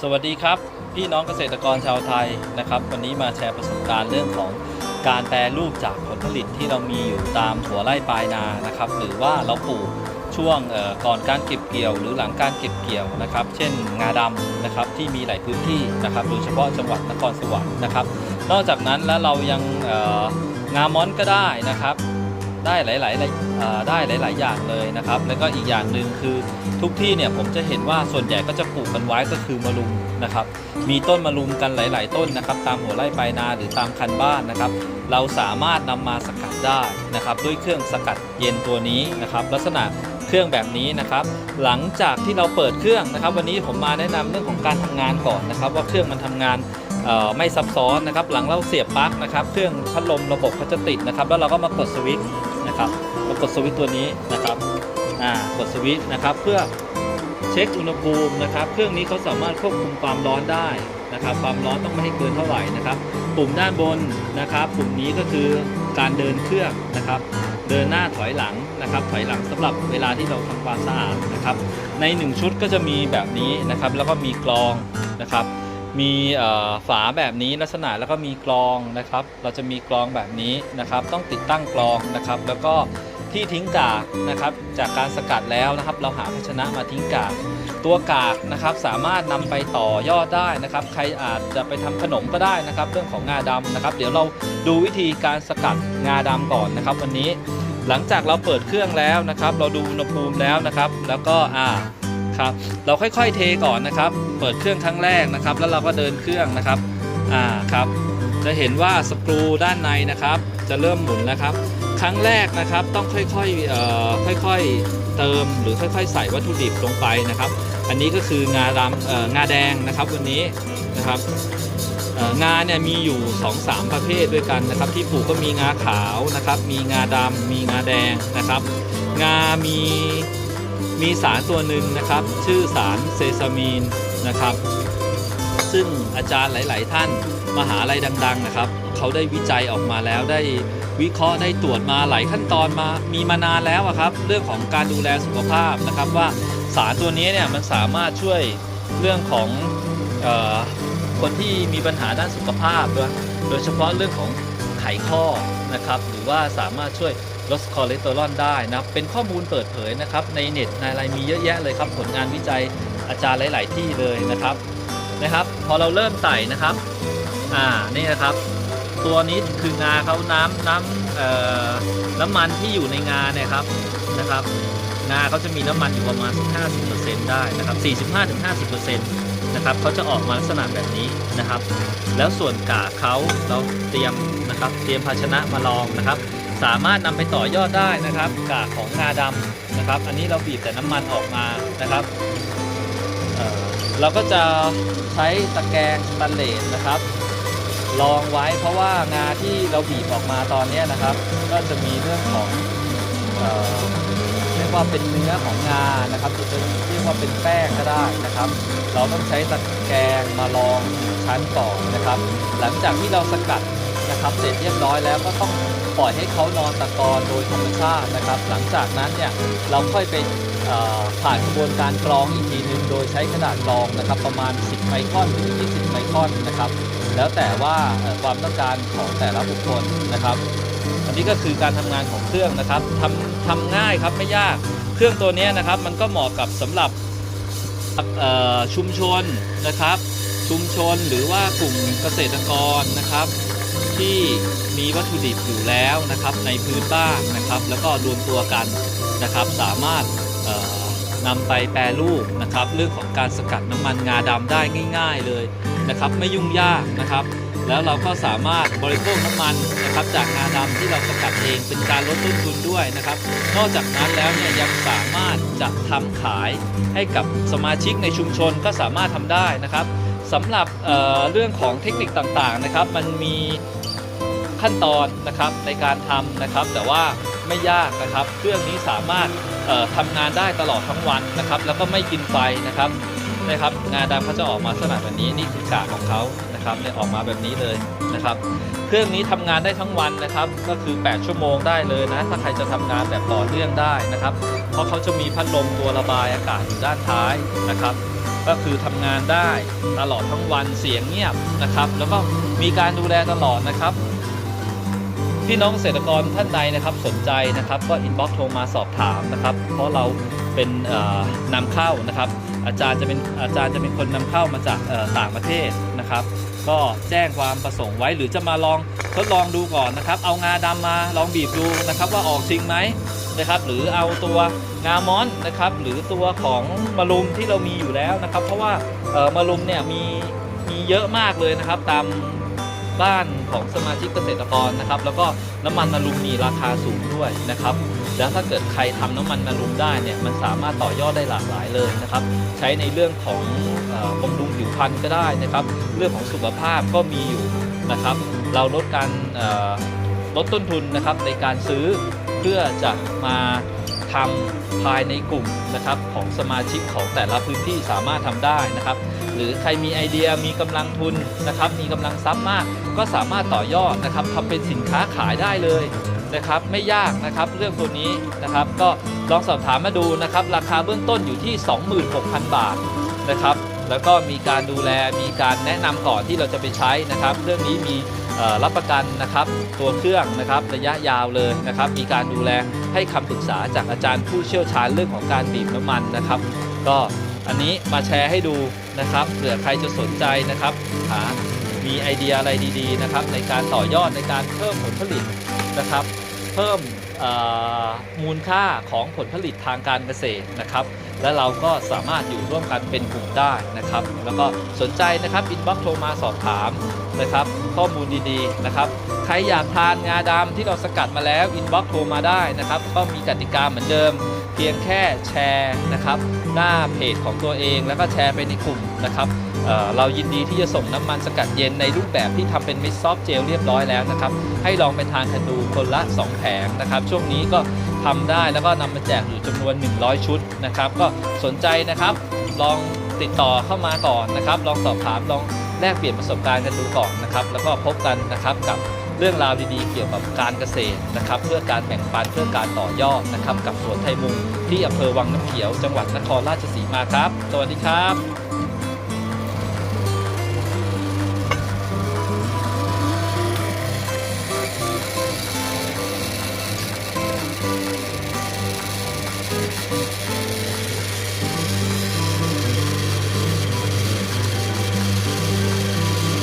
สวัสดีครับ พี่น้องเกษตรกรชาวไทยนะครับ วันนี้มาแชร์ประสบการณ์เรื่องของการแปรรูปจากผลผลิตที่เรามีอยู่ตามถั่วไร่ปลายนานะครับ หรือว่าเราปลูกช่วงก่อนการเก็บเกี่ยว หรือหลังการเก็บเกี่ยวนะครับ เช่นงาดำนะครับที่มีหลายพื้นที่นะครับโดยเฉพาะจังหวัดนครสวรรค์นะครับ นอกจากนั้นแล้วเรายังงามอนก็ได้นะครับ ได้หลายๆได้หลาย ๆ อย่างเลยนะครับ แล้วก็อีกอย่างหนึ่งคือทุกที่เนี่ยผมจะเห็นว่าส่วนใหญ่ก็จะปลูกกันไว้ก็คือมะรุมนะครับ มีต้นมะรุมกันหลาย ๆ ต้นนะครับ ตามหัวไร่ปลายนาหรือตามคันบ้านนะครับ เราสามารถนำมาสกัดได้นะครับ ด้วยเครื่องสกัดเย็นตัวนี้นะครับ ลักษณะเครื่องแบบนี้นะครับ หลังจากที่เราเปิดเครื่องนะครับ วันนี้ผมมาแนะนำเรื่องของการทำงานก่อนนะครับ ว่าเครื่องมันทำงานไม่ซับซ้อนนะครับ หลังเราเสียบปลั๊กนะครับ เครื่องพัดลมระบบเขาจะติดนะครับ แล้วเราก็มากดสวิตช์ นะครับมากดสวิตตัวนี้นะครับอ่ากดสวิตนะครับเพื่อเช็คอุณหภูมินะครับ เครื่องนี้เขาสามารถควบคุมความร้อนได้นะครับ ความร้อนต้องไม่ให้เกินเท่าไหร่นะครับ ปุ่มด้านบนนะครับ ปุ่มนี้ก็คือการเดินเครื่องนะครับ เดินหน้าถอยหลังนะครับ ถอยหลังสำหรับเวลาที่เราทำความสะอาดนะครับ ใน 1 ชุดก็จะมีแบบนี้นะครับ แล้วก็มีกรองนะครับ มีฝาแบบนี้ลักษณะแล้วก็มีกรองนะครับ เราจะมีกรองแบบนี้นะครับ ต้องติดตั้งกรองนะครับ แล้วก็ที่ทิ้งกากนะครับ จากการสกัดแล้วนะครับ เราหาภาชนะมาทิ้งกาก ตัวกากนะครับสามารถนำไปต่อยอดได้นะครับ ใครอาจจะไปทำขนมก็ได้นะครับ เรื่องของงาดำนะครับ เดี๋ยวเราดูวิธีการสกัดงาดำก่อนนะครับ วันนี้หลังจากเราเปิดเครื่องแล้วนะครับ เราดูอุณหภูมิแล้วนะครับ แล้วก็อ่า ครับเราค่อยๆเทก่อนนะครับ เปิดเครื่องครั้งแรกนะครับ แล้วเราก็เดินเครื่องนะครับอ่าครับจะเห็นว่าสกรูด้านในนะครับ จะเริ่มหมุนแล้วครับ ครั้งแรกนะครับต้องค่อยๆเอ่อค่อยๆเติมหรือค่อยๆ ใส่วัตถุดิบลงไปนะครับ อันนี้ก็คืองาดำเอ่องาแดงนะครับวันนี้นะครับงาเนี่ยมีอยู่ 2-3 ประเภทด้วยกันนะครับ ที่ปลูกก็มีงาขาวนะครับ มีงาดำมีงาแดงนะครับ งามี มีสารตัวหนึ่งนะครับ ชื่อสารเซซามีนนะครับ ซึ่งอาจารย์หลาย ๆ ท่านมหาลัยดัง ๆ นะครับ เขาได้วิจัยออกมาแล้วได้วิเคราะห์ได้ตรวจมาหลายขั้นตอนมามีมานานแล้วอะครับ เรื่องของการดูแลสุขภาพนะครับ ว่าสารตัวนี้เนี่ยมันสามารถช่วยเรื่องของออคนที่มีปัญหาด้านสุขภาพ โดยเฉพาะเรื่องของ ไขข้อนะครับหรือว่าสามารถช่วยลดคอเลสเตอรอลได้นับเป็นข้อมูลเปิดเผยนะครับในเน็ตในอะไรมีเยอะแยะเลยครับผลงานวิจัยอาจารย์หลาย ๆ ที่เลยนะครับนะครับ พอเราเริ่มใส่นะครับอ่านี่นะครับ ตัวนี้คืองาเขาน้ำน้ำเอ่อน้ำมันที่อยู่ในงาเนี่ยครับนะครับงาเขาจะมีน้ำมันอยู่ประมาณ 50%ได้นะครับ 45-50% นะครับเขาจะออกมาลักษณะแบบนี้นะครับ แล้วส่วนกาเขาเราเตรียมนะครับเตรียมภาชนะมาลองนะครับ สามารถนำไปต่อยอดได้นะครับ กาของงาดำนะครับ อันนี้เราบีบแต่น้ำมันออกมานะครับเเราก็จะใช้ตะแกรงสแตนเลสนะครับรองไว้เพราะว่างาที่เราบีบออกมาตอนนี้นะครับ ก็จะมีเรื่องของ ว่าเป็นเนื้อของงานะครับจะเรียกว่าเป็นแป้งก็ได้นะครับ เราต้องใช้ตะแกรงมารองชั้นก่อนนะครับ หลังจากที่เราสกัดนะครับเสร็จเรียบร้อยแล้วก็ต้องปล่อยให้เขานอนตะกอนโดยธรรมชาตินะครับ หลังจากนั้นเนี่ยเราค่อยไปผ่านกระบวนการกรองอีกทีหนึ่งโดยใช้กระดาษกรองนะครับ ประมาณ 10 ไมครอนถึง20 ไมครอนนะครับ แล้วแต่ว่าความต้องการของแต่ละบุคคลนะครับ อันนี้ก็คือการทำงานของเครื่องนะครับทำทำง่ายครับไม่ยากเครื่องตัวนี้นะครับ มันก็เหมาะกับสำหรับชุมชนนะครับ ชุมชนหรือว่ากลุ่มเกษตรกรนะครับ ที่มีวัตถุดิบอยู่แล้วนะครับ ในพื้นบ้านนะครับ แล้วก็รวมตัวกันนะครับ สามารถนำไปแปรรูปนะครับ เรื่องของการสกัดน้ำมันงาดำได้ง่าย ๆเลยนะครับ ไม่ยุ่งยากนะครับ แล้วเราก็สามารถบริโภคน้ำมันนะครับจากงาดำที่เราสกัดเองเป็นการลดต้นทุนด้วยนะครับ นอกจากนั้นแล้วเนี่ยยังสามารถจะทำขายให้กับสมาชิกในชุมชนก็สามารถทำได้นะครับสำหรับเเรื่องของเทคนิคต่างๆนะครับ มันมีขั้นตอนนะครับในการทำนะครับ แต่ว่าไม่ยากนะครับ เครื่องนี้สามารถทำงานได้ตลอดทั้งวันนะครับ แล้วก็ไม่กินไฟนะครับ นะครับงาดำเขาจะออกมาลักษณะแบบนี้นี่คือกากของเขานะครับเนี่ยออกมาแบบนี้เลยนะครับ เครื่องนี้ทำงานได้ทั้งวันนะครับ ก็คือ 8 ชั่วโมงได้เลยนะ ถ้าใครจะทำงานแบบต่อเนื่องได้นะครับ เพราะเขาจะมีพัดลมตัวระบายอากาศอยู่ด้านท้ายนะครับก็คือทำงานได้ตลอดทั้งวันเสียงเงียบนะครับ แล้วก็มีการดูแลตลอดนะครับพี่น้องเกษตรกรท่านใดนะครับสนใจนะครับ ก็อินบ็อกซ์โทรมาสอบถามนะครับ เพราะเราเป็นเอ่อนำเข้านะครับ อาจารย์จะเป็นอาจารย์จะเป็นคนนำเข้ามาจากต่างประเทศนะครับ ก็แจ้งความประสงค์ไว้หรือจะมาลองทดลองดูก่อนนะครับ เอางาดำมาลองบีบดูนะครับ ว่าออกจริงไหมนะครับ หรือเอาตัวงามอนนะครับ หรือตัวของมะลุมที่เรามีอยู่แล้วนะครับ เพราะว่ามะลุมเนี่ยมีมีเยอะมากเลยนะครับตาม บ้านของสมาชิกเกษตรกรนะครับ แล้วก็น้ำมันมะรุมมีราคาสูงด้วยนะครับ แล้วถ้าเกิดใครทำน้ำมันมะรุมได้เนี่ยมันสามารถต่อยอดได้หลากหลายเลยนะครับ ใช้ในเรื่องของบำรุงผิวพรรณก็ได้นะครับ เรื่องของสุขภาพก็มีอยู่นะครับ เราลดการลดต้นทุนนะครับในการซื้อเพื่อจะมาทำภายในกลุ่มนะครับของสมาชิกของแต่ละพื้นที่สามารถทำได้นะครับ หรือใครมีไอเดียมีกำลังทุนนะครับมีกำลังทรัพย์มาก ก็สามารถต่อยอดนะครับทำเป็นสินค้าขายได้เลยนะครับไม่ยากนะครับเรื่องตัวนี้นะครับก็ลองสอบถามมาดูนะครับราคาเบื้องต้นอยู่ที่ 26,000 บาทนะครับแล้วก็มีการดูแลมีการแนะนำก่อนที่เราจะไปใช้นะครับ เรื่องนี้มีรับประกันนะครับตัวเครื่องนะครับระยะยาวเลยนะครับ มีการดูแลให้คำปรึกษาจากอาจารย์ผู้เชี่ยวชาญเรื่องของการบีบน้ำมันนะครับ ก็ อันนี้มาแชร์ให้ดูนะครับเผื่อใครจะสนใจนะครับหามีไอเดียอะไรดีๆนะครับในการต่อยอดในการเพิ่มผลผลิตนะครับ เพิ่มมูลค่าของผลผลิตทางการเกษตรนะครับ และเราก็สามารถอยู่ร่วมกันเป็นกลุ่มได้นะครับ แล้วก็สนใจนะครับอินบ็อกโทรมาสอบถามนะครับ ข้อมูลดีๆนะครับ ใครอยากทานงาดำที่เราสกัดมาแล้วอินบ็อกโทรมาได้นะครับ ก็มีกติกาเหมือนเดิม เพียงแค่แชร์นะครับ หน้าเพจของตัวเอง แล้วก็แชร์ไปในกลุ่มนะครับเเรายินดีที่จะส่งน้ำมันสกัดเย็นในรูปแบบที่ทำเป็นมิสซอฟเจลเรียบร้อยแล้วนะครับ ให้ลองไปทานกันดูคนละ 2 แผงนะครับ ช่วงนี้ก็ทำได้แล้วก็นำมาแจกอยู่จำนวน 100 ชุดนะครับ ก็สนใจนะครับลองติดต่อเข้ามาก่อนนะครับ ลองสอบถามลองแลกเปลี่ยนประสบการณ์กันดูก่อนนะครับ แล้วก็พบกันนะครับกับ เรื่องราวดีๆ เกี่ยวกับการเกษตรนะครับ เพื่อการแบ่งปันเพื่อการต่อยอดนะครับ กับสวนไทยมุงที่อำเภอวังน้ำเขียวจังหวัดนครราชสีมาครับ สวัสดีครับ